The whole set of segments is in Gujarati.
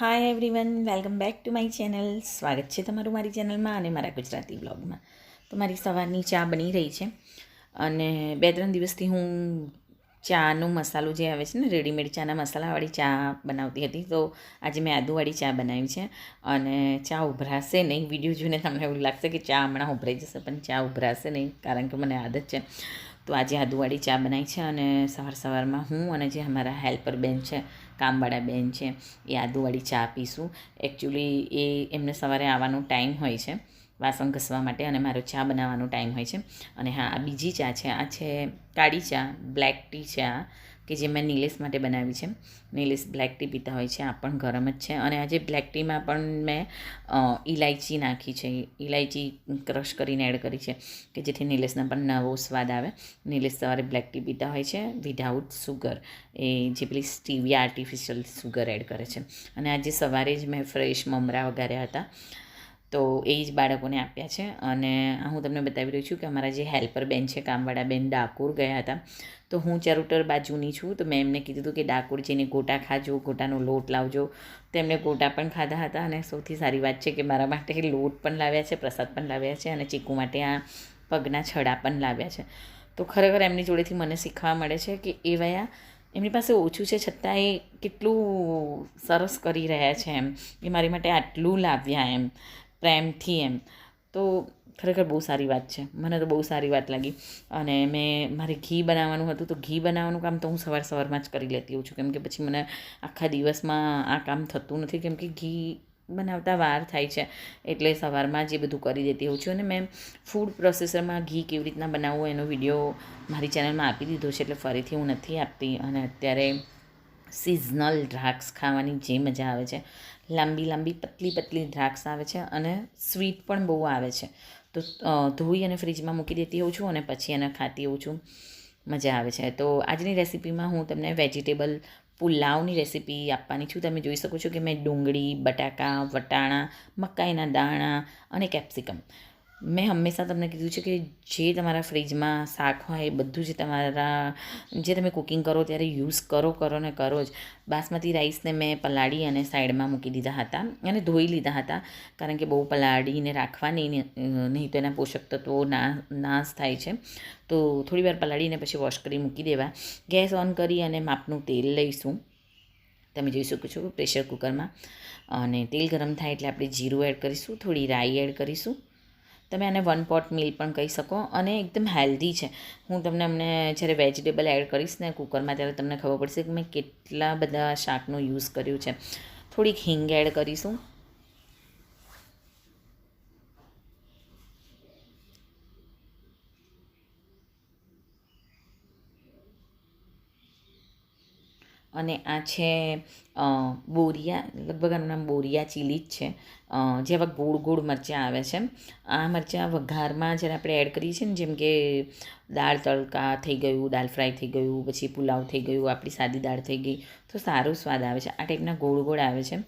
Hi everyone welcome back to my channel સ્વાગત છે તમારું મારી ચેનલમાં અને મારા ગુજરાતી બ્લોગમાં તો મારી સવારની ચા બની રહી છે અને બે ત્રણ દિવસથી હું ચાનો મસાલો જે આવે છે ને રેડીમેડ ચાના મસાલાવાળી ચા બનાવતી હતી. તો આજે મેં આદુવાળી ચા બનાવી છે અને ચા ઉભરાશે નહીં. વીડિયો જોઈને તમને એવું લાગશે કે ચા હમણાં ઉભરાઈ જશે, પણ ચા ઉભરાશે નહીં, કારણ કે મને આદત છે. તો આજે આદુવાળી ચા બનાવી છે અને સવાર સવારમાં હું અને જે અમારા હેલ્પર બેન છે કામવાળા બેન છે, એ આદુવાળી ચા પીશું. એકચ્યુઅલી એ એમને સવારે આવવાનો ટાઈમ હોય છે, વાસણ ઘસવા માટે અને મારો ચા બનાવવાનો ટાઈમ હોય છે. અને હા, આ બીજી ચા છે, આ છે કાળી ચા, બ્લેક ટી ચા. કે જે મેં નીલેશ માટે બનાવી છે. નીલેશ બ્લેક ટી પીતા હોય છે, આ પણ ગરમ જ છે. અને આજે બ્લેક ટીમાં પણ મેં ઇલાયચી નાખી છે. ઇલાયચી ક્રશ કરીને એડ કરી છે કે જેથી નિલેશને પણ નવો સ્વાદ આવે. નીલેશ સવારે બ્લેક ટી પીતા હોય છે વિધાઉટ સુગર એ જે પેલી સ્ટીવિયા આર્ટિફિશિયલ સુગર એડ કરે છે. અને આજે સવારે જ મેં ફ્રેશ મમરા વગાડ્યા હતા. તો એ જ બાળકોને આપ્યા છે. અને હું તમને બતાવી રહી છું કે અમારા જે હેલ્પર બેન છે, કામવાળા બેન ડાકોર ગયા હતા. તો હું ચરુટર બાજુની છું. તો મેં એમને કીધું હતું કે ડાકોર જઈને ગોટા ખાજો, ગોટાનો લોટ લાવજો. તેમણે ગોટા પણ ખાધા હતા અને સૌથી સારી વાત છે કે મારા માટે લોટ પણ લાવ્યા છે, પ્રસાદ પણ લાવ્યા છે અને ચીકુ માટે આ પગના છડા પણ લાવ્યા છે. તો ખરેખર એમની જોડેથી મને શીખવા મળે છે કે એ વયા એમની પાસે ઓછું છે છતાં એ કેટલું સરસ કરી રહ્યા છે એમ. એ મારી માટે આટલું લાવ્યા એમ. પ્રેમથી એમ. તો ખરેખર બહુ સારી વાત છે. મને તો બહુ સારી વાત લાગી. અને મેં મારે ઘી બનાવવાનું હતું, તો ઘી બનાવવાનું કામ તો હું સવાર સવારમાં જ કરી લેતી હોઉં છું. કેમ કે પછી મને આખા દિવસમાં આ કામ થતું નથી. કેમ કે ઘી બનાવતા વાર થાય છે. એટલે સવારમાં જ બધું કરી દેતી હોઉં છું. અને મેં ફૂડ પ્રોસેસરમાં ઘી કેવી રીતના બનાવવું એનો વીડિયો મારી ચેનલમાં આપી દીધો છે. એટલે ફરીથી હું નથી આપતી. અને અત્યારે સિઝનલ દ્રાક્ષ ખાવાની જે મજા આવે છે. લાંબી લાંબી પતલી પતલી દ્રાક્ષ આવે છે અને સ્વીટ પણ બહુ આવે છે. તો ધોઈ અને ફ્રીજમાં મૂકી દેતી હોઉં છું અને પછી એને ખાતી હોઉં છું. મજા આવે છે. તો આજની રેસીપીમાં હું તમને વેજીટેબલ પુલાવની રેસીપી આપવાની છું. તમે જોઈ શકો છો કે મેં ડુંગળી, બટાકા, વટાણા, મકાઈના દાણા અને કેપ્સિકમ. મેં હંમેશા તમને કીધું છે કે જે તમારા ફ્રીજમાં શાક હોય એ બધું જ તમારા, જે તમે કુકિંગ કરો ત્યારે યુઝ કરો કરો ને કરો જ. બાસમતી રાઈસને મેં પલાળી અને સાઈડમાં મૂકી દીધા હતા અને ધોઈ લીધા હતા. કારણ કે બહુ પલાળીને રાખવા નહીં નહીં તો એના પોષક તત્વો ના, નાશ થાય છે. તો થોડી વાર પલાળીને પછી વોશ કરી મૂકી દેવા. ગેસ ઓન કરી અને માપનું તેલ લઈશું. તમે જોઈ શકો છો પ્રેશર કુકરમાં અને તેલ ગરમ થાય એટલે આપણે જીરું એડ કરીશું, થોડી રાઈ એડ કરીશું. તમે આને વન પોટ મિલ પણ કહી શકો અને એકદમ હેલ્ધી છે. હું તમને અમને જ્યારે વેજીટેબલ એડ કરીશ ને કુકરમાં ત્યારે તમને ખબર પડશે કે મેં કેટલા બધા શાકનો યુઝ કર્યું છે. થોડીક હિંગ એડ કરીશું. અને આ છે બોરિયા, લગભગ આનું નામ બોરિયા ચીલી જ છે. જેવા ગોળ ગોળ મરચાં આવે છે. આ મરચાં વઘારમાં જ્યારે આપણે એડ કરીએ છીએ ને, જેમ કે દાળ તડકા થઈ ગયું, દાળ ફ્રાય થઈ ગયું, પછી પુલાવ થઈ ગયું, આપણી સાદી દાળ થઈ ગઈ, તો સારો સ્વાદ આવે છે. આ ટાઈપના ગોળ ગોળ આવે છે.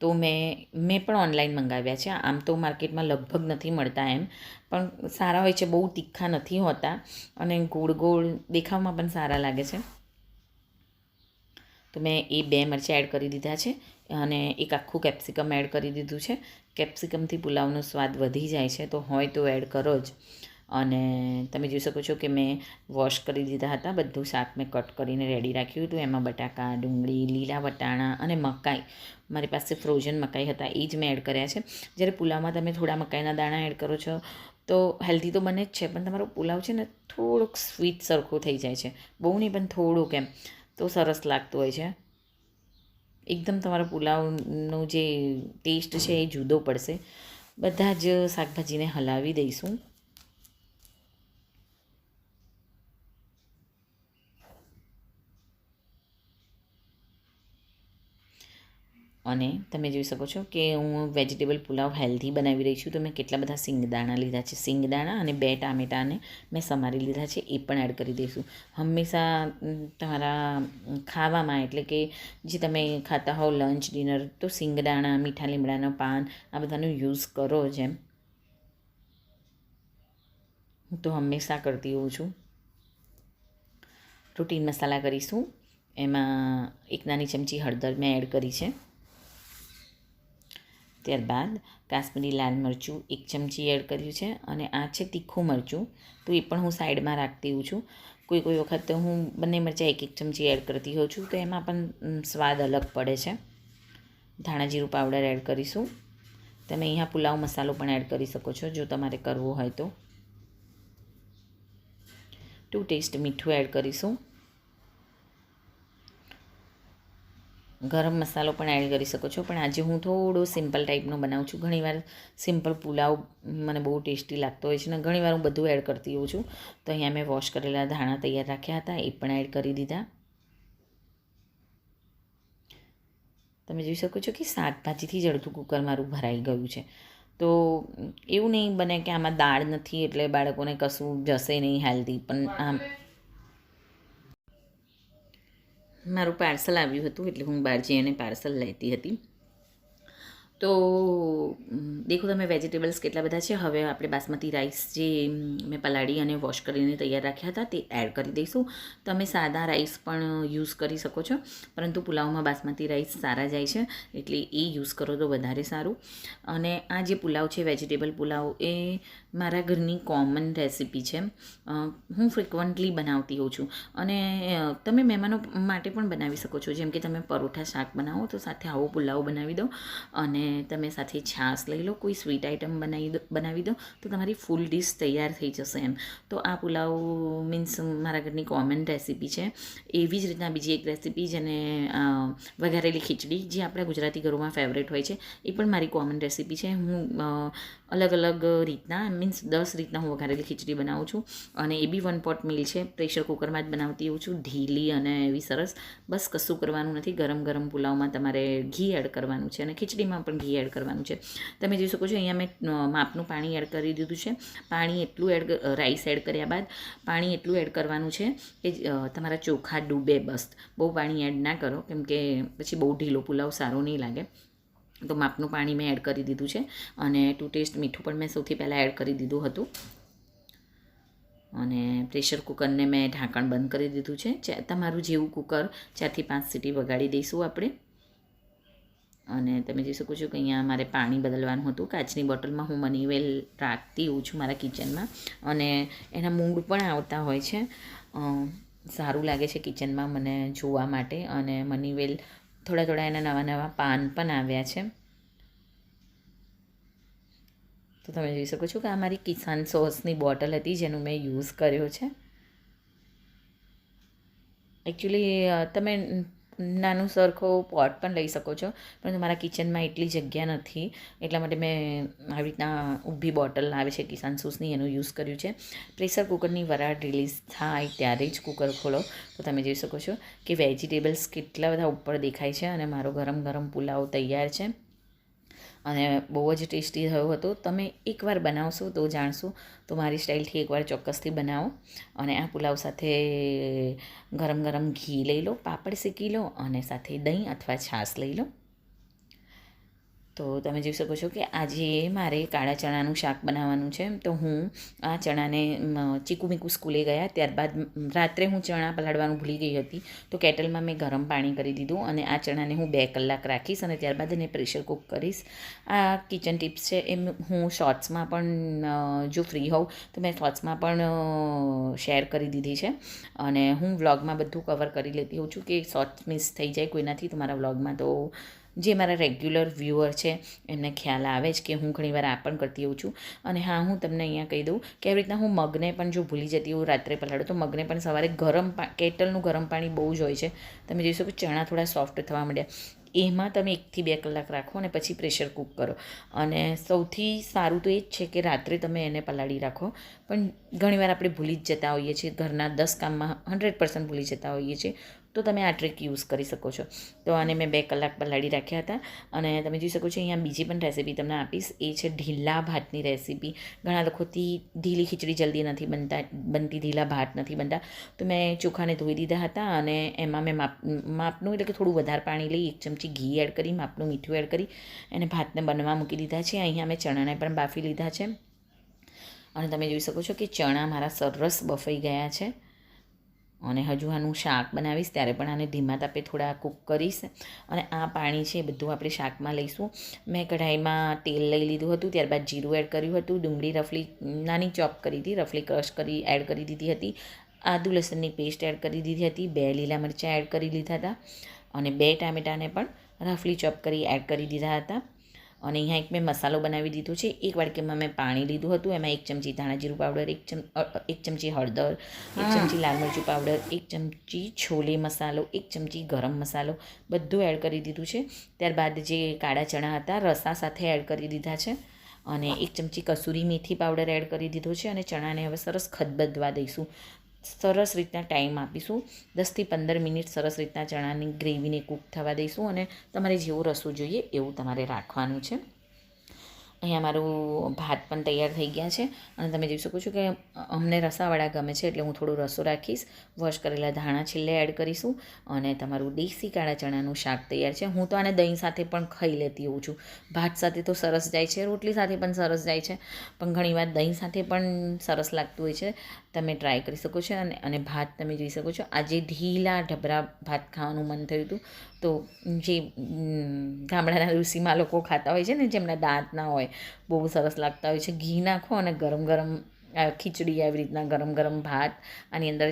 તો મેં મેં પણ ઓનલાઈન મંગાવ્યા છે. આમ તો માર્કેટમાં લગભગ નથી મળતા એમ, પણ સારા હોય છે. બહુ તીખા નથી હોતા અને ગોળ ગોળ દેખાવમાં પણ સારા લાગે છે. તો મેં એ બે મરચાં એડ કરી દીધા છે અને એક આખું કેપ્સિકમ એડ કરી દીધું છે. કેપ્સિકમથી પુલાવનો સ્વાદ વધી જાય છે તો હોય તો એડ કરો જ. અને તમે જોઈ શકો છો કે મેં વોશ કરી દીધા હતા, બધું શાક મેં કટ કરીને રેડી રાખ્યું હતું. એમાં બટાકા, ડુંગળી, લીલા વટાણા અને મકાઈ. મારી પાસે ફ્રોઝન મકાઈ હતા, એ જ મેં એડ કર્યા છે. જ્યારે પુલાવમાં તમે થોડા મકાઈના દાણા એડ કરો છો તો હેલ્ધી તો બને જ છે, પણ તમારો પુલાવ છે ને થોડુંક સ્વીટ સરખો થઈ જાય છે. બહુ નહીં, પણ થોડુંક એમ. તો સરસ લાગતું હોય છે. એકદમ તમારા પુલાવનો જે ટેસ્ટ છે એ જુદો પડશે. બધા જ શાકભાજીને હલાવી દઈશું. અને તમે જોઈ શકો છો કે હું વેજીટેબલ પુલાવ હેલ્ધી બનાવી રહી છું. તો મેં કેટલા બધા સિંગદાણા લીધા છે. સિંગદાણા અને બે ટામેટાને મેં સમારી લીધા છે. એ પણ એડ કરી દઈશું. હંમેશા તમારા ખાવામાં એટલે કે જે તમે ખાતા હોવ લંચ ડિનર તો સિંગદાણા, મીઠા લીમડાના પાન, આ બધાનો યુઝ કરો જેમ. હું તો હંમેશા કરતી હોઉં છું. રૂટીન મસાલા કરીશું. એમાં એક નાની ચમચી હળદર મેં એડ કરી છે. ત્યારબાદ કાશ્મીરી લાલ મરચું એક ચમચી એડ કર્યું છે અને આ છે તીખું મરચું. તો એ પણ હું સાઈડમાં રાખતી હોઉં છું. કોઈ કોઈ વખત હું બંને મરચાં એક એક ચમચી એડ કરતી હોઉં છું તો એમાં પણ સ્વાદ અલગ પડે છે. ધાણા જીરું પાવડર એડ કરીશું. તમે અહીંયા પુલાવ મસાલો પણ એડ કરી શકો છો જો તમારે કરવો હોય તો. ટુ ટેસ્ટ મીઠું એડ કરીશું. ગરમ મસાલો પણ એડ કરી શકો છો. પણ આજે હું થોડો સિમ્પલ ટાઈપનો બનાવું છું. ઘણીવાર સિમ્પલ પુલાવ મને બહુ ટેસ્ટી લાગતો હોય છે ને ઘણીવાર હું બધું એડ કરતી હોઉં છું. તો અહીંયા મેં વોશ કરેલા ધાણા તૈયાર રાખ્યા હતા. એ પણ એડ કરી દીધા. તમે જોઈ શકો છો કે શાકભાજીથી જડતું કુકર મારું ભરાઈ ગયું છે. તો એવું નહીં બને કે આમાં દાળ નથી એટલે બાળકોને કશું જશે નહીં હેલ્ધી પણ આમ મારું પાર્સલ આવ્યું હતું એટલે હું બહાર જઈને પાર્સલ લેતી હતી. તો દેખો તમે વેજીટેબલ્સ કેટલા બધા છે. હવે આપણે બાસમતી રાઈસ જે મેં પલાળી અને વોશ કરીને તૈયાર રાખ્યા હતા, તે એડ કરી દઈશું. તમે સાદા રાઈસ પણ યુઝ કરી શકો છો. પરંતુ પુલાવમાં બાસમતી રાઈસ સારા જાય છે, એટલે એ યુઝ કરો તો વધારે સારું. અને આ જે પુલાવ છે, વેજીટેબલ પુલાવ, એ મારા ઘરની કોમન રેસિપી છે. હું ફ્રિકવન્ટલી બનાવતી હોઉં છું. અને તમે મહેમાનો માટે પણ બનાવી શકો છો. જેમ કે તમે પરોઠા શાક બનાવો, તો સાથે આવો પુલાવ બનાવી દો. અને તમે સાથે છાશ લઈ લો, કોઈ સ્વીટ આઇટમ બનાવી દો બનાવી દો, તો તમારી ફૂલ ડીશ તૈયાર થઈ જશે એમ. તો આ પુલાવ મીન્સ મારા ઘરની કોમન રેસીપી છે. એવી જ રીતના બીજી એક રેસીપી જેને વઘારેલી ખીચડી, જે આપણા ગુજરાતી ઘરોમાં ફેવરેટ હોય છે, એ પણ મારી કોમન રેસીપી છે. હું અલગ અલગ રીતના મીન્સ દસ રીતના હું વઘારેલી ખીચડી બનાવું છું. અને એ બી વન પોટ મિલ છે. પ્રેશર કુકરમાં જ બનાવતી હોઉં છું. ઢીલી અને એવી સરસ. બસ કશું કરવાનું નથી. ગરમ ગરમ પુલાવમાં તમારે ઘી એડ કરવાનું છે. અને ખીચડીમાં પણ ઘી એડ કરવાનું છે. તમે જોઈ શકો છો, અહીંયા મેં માપનું પાણી એડ કરી દીધું છે. પાણી એટલું એડ રાઈસ એડ કર્યા બાદ પાણી એટલું એડ કરવાનું છે કે તમારા ચોખા ડૂબે બસ. બહુ પાણી એડ ના કરો કેમકે પછી બહુ ઢીલો પુલાવ સારો નહીં લાગે. તો માપનું પાણી મેં એડ કરી દીધું છે અને ટુ ટેસ્ટ મીઠું પણ મેં સૌથી પહેલાં એડ કરી દીધું હતું. અને પ્રેશર કુકરને મેં ઢાંકણ બંધ કરી દીધું છે. તમારું જેવું કુકર ચારથી પાંચ સીટી વગાડી દઈશું આપણે. અને તમે જોઈ શકો છો કે અહીંયા મારે પાણી બદલવાનું હતું. કાચની બોટલમાં હું મની વેલ રાખતી હોઉં છું મારા કિચનમાં. અને એના મૂડ પણ આવતા હોય છે. સારું લાગે છે કિચનમાં મને જોવા માટે. અને મની વેલ થોડા થોડા એના નવા નવા પાન પણ આવ્યા છે. તો તમે જોઈ શકો છો કે આ મારી કિસાન સોસની બોટલ હતી જેનું મેં યુઝ કર્યો છે. એકચ્યુઅલી તમે નાનું સરખો પોટ પણ લઈ શકો છો. પરંતુ મારા કિચનમાં એટલી જગ્યા નથી. એટલા માટે મેં આવી રીતના ઊભી બોટલ આવે છે, કિસાન સૂસની, એનું યુઝ કર્યું છે. પ્રેશર કુકરની વરાળ રિલીઝ થાય ત્યારે જ કુકર ખોલો. તો તમે જોઈ શકો છો કે વેજીટેબલ્સ કેટલા બધા ઉપર દેખાય છે અને મારો ગરમ ગરમ પુલાવ તૈયાર છે. અને બહુ જ ટેસ્ટી થયો હતો. તમે એકવાર બનાવશો તો જાણશો. તો મારી સ્ટાઇલથી એકવાર ચોક્કસથી બનાવો. અને આ પુલાવ સાથે ગરમ ગરમ ઘી લઈ લો, પાપડ શેકી લો અને સાથે દહીં અથવા છાશ લઈ લો. તો તમે જોઈ શકો છો કે આજે મારે કાળા ચણાનું શાક બનાવવાનું છે. તો હું આ ચણાને ચીકુ મીકુ સ્કૂલે ગયા. ત્યારબાદ રાત્રે હું ચણા પલાળવાનું ભૂલી ગઈ હતી. તો કેટલમાં મેં ગરમ પાણી કરી દીધું અને આ ચણાને હું બે કલાક રાખીશ અને ત્યારબાદ એને પ્રેશર કુક કરીશ. આ કિચન ટિપ્સ છે, એમ હું શોર્ટ્સમાં પણ જો ફ્રી હોઉં તો મેં શોર્ટ્સમાં પણ શેર કરી દીધી છે. અને હું વ્લોગમાં બધું કવર કરી લેતી હોઉં છું કે શોર્ટ્સ મિસ થઈ જાય કોઈનાથી. તો મારા વ્લોગમાં તો જે મારા રેગ્યુલર વ્યૂઅર છે, એમને ખ્યાલ આવે જ કે હું ઘણીવાર આ પણ કરતી હોઉં છું. અને હા, હું તમને અહીંયા કહી દઉં કે આવી રીતના હું મગને પણ જો ભૂલી જતી હોઉં રાત્રે પલાળો, તો મગને પણ સવારે ગરમ કેટલનું ગરમ પાણી બહુ જ હોય છે. તમે જોઈ શકો ચણા થોડા સોફ્ટ થવા માંડ્યા. એમાં તમે એકથી બે કલાક રાખો અને પછી પ્રેશર કૂક કરો. અને સૌથી સારું તો એ જ છે કે રાત્રે તમે એને પલાળી રાખો. પણ ઘણીવાર આપણે ભૂલી જ જતા હોઈએ છીએ. ઘરના દસ કામમાં હંડ્રેડ પર્સન્ટ ભૂલી જતા હોઈએ છીએ. તો તમે આ ટ્રીક યુઝ કરી શકો છો. તો આને મેં બે કલાક પલાળી રાખ્યા હતા. અને તમે જોઈ શકો છો, અહીંયા બીજી પણ રેસીપી તમને આપીશ. એ છે ઢીલા ભાતની રેસીપી ઘણા લોકોથી ઢીલી ખીચડી જલ્દી નથી બનતા, બનતી, ઢીલા ભાત નથી બનતા. તો મેં ચોખાને ધોઈ દીધા હતા અને એમાં મેં માપ, માપનું એટલે કે થોડું વધારે પાણી લઈ, એક ચમચી ઘી એડ કરી, માપનું મીઠું એડ કરી, અને ભાતને બનવા મૂકી દીધા છે. અહીંયા મેં ચણાને પણ બાફી લીધા છે. અને તમે જોઈ શકો છો કે ચણા મારા સરસ બફાઈ ગયા છે. અને હજુ આનું શાક બનાવીશ, ત્યારે પણ આને ધીમા તાપે થોડા કૂક કરીશ. અને આ પાણી છે એ બધું આપણે શાકમાં લઈશું. મેં કઢાઈમાં તેલ લઈ લીધું હતું, ત્યારબાદ જીરું એડ કર્યું હતું, ડુંગળી રફલી, નાની ચોપ કરી હતી, રફલી ક્રશ કરી એડ કરી દીધી હતી, આદુ લસણની પેસ્ટ એડ કરી દીધી હતી, બે લીલા મરચાં એડ કરી લીધા હતા, અને બે ટામેટાને પણ રફલી ચોપ કરી એડ કરી દીધા હતા. અને અહીંયા એક મેં મસાલો બનાવી દીધો છે. એક વાડકીમાં મેં પાણી લીધું હતું. એમાં એક ચમચી ધાણા જીરું પાવડર એક ચમ એક ચમચી હળદર એક ચમચી લાલ મરચું પાવડર એક ચમચી છોલે મસાલો એક ચમચી ગરમ મસાલો બધું એડ કરી દીધું છે. ત્યારબાદ જે કાળા ચણા હતા રસા સાથે એડ કરી દીધા છે. અને એક ચમચી કસૂરી મેથી પાવડર એડ કરી દીધો છે. અને ચણાને હવે સરસ ખદબદવા દઈશું. સરસ રીતના ટાઈમ આપીશું. દસથી પંદર મિનિટ સરસ રીતના ચણાની ગ્રેવીને કૂક થવા દઈશું અને તમારે જેવું રસું જોઈએ એવું તમારે રાખવાનું છે. અહીંયા મારું ભાત પણ તૈયાર થઈ ગયા છે. અને તમે જોઈ શકો છો કે અમને રસાવાળા ગમે છે, એટલે હું થોડું રસો રાખીશ. વોશ કરેલા ધાણા છેલ્લે એડ કરીશું. અને તમારું દેશી કાળા ચણાનું શાક તૈયાર છે. હું તો આને દહીં સાથે પણ ખાઈ લેતી હોઉં છું. ભાત સાથે તો સરસ જાય છે, રોટલી સાથે પણ સરસ જાય છે. પણ ઘણીવાર દહીં સાથે પણ સરસ લાગતું હોય છે. તમે ટ્રાય કરી શકો છો. અને અને ભાત તમે જોઈ શકો છો. આજે ઢીલા ઢબરા ભાત ખાવાનું મન થયું હતું. તો જે ગામડાના ઋષિમાં લોકો ખાતા હોય છે ને, જેમના દાંત ના હોય, બહુ સરસ લાગતા હોય છે. ઘી નાખો અને ગરમ ગરમ ખીચડી આવી રીતના ગરમ ગરમ ભાત, આની અંદર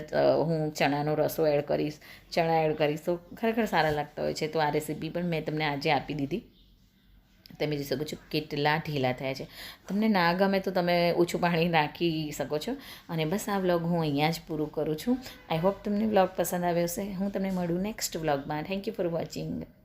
હું ચણાનો રસો એડ કરીશ. ચણા એડ કરીશ તો ખરેખર સારા લાગતા હોય છે. તો આ રેસીપી પણ મેં તમને આજે આપી દીધી. તમે જોઈ શકો છો કેટલા ઢીલા થયા છે. તમને ના ગમે તો તમે ઓછું પાણી નાખી શકો છો. અને બસ આ વ્લોગ હું અહીંયા જ પૂરું કરું છું. આઈ હોપ તમને વ્લોગ પસંદ આવ્યો હશે. હું તમને મળું નેક્સ્ટ વ્લોગમાં. Thank you for watching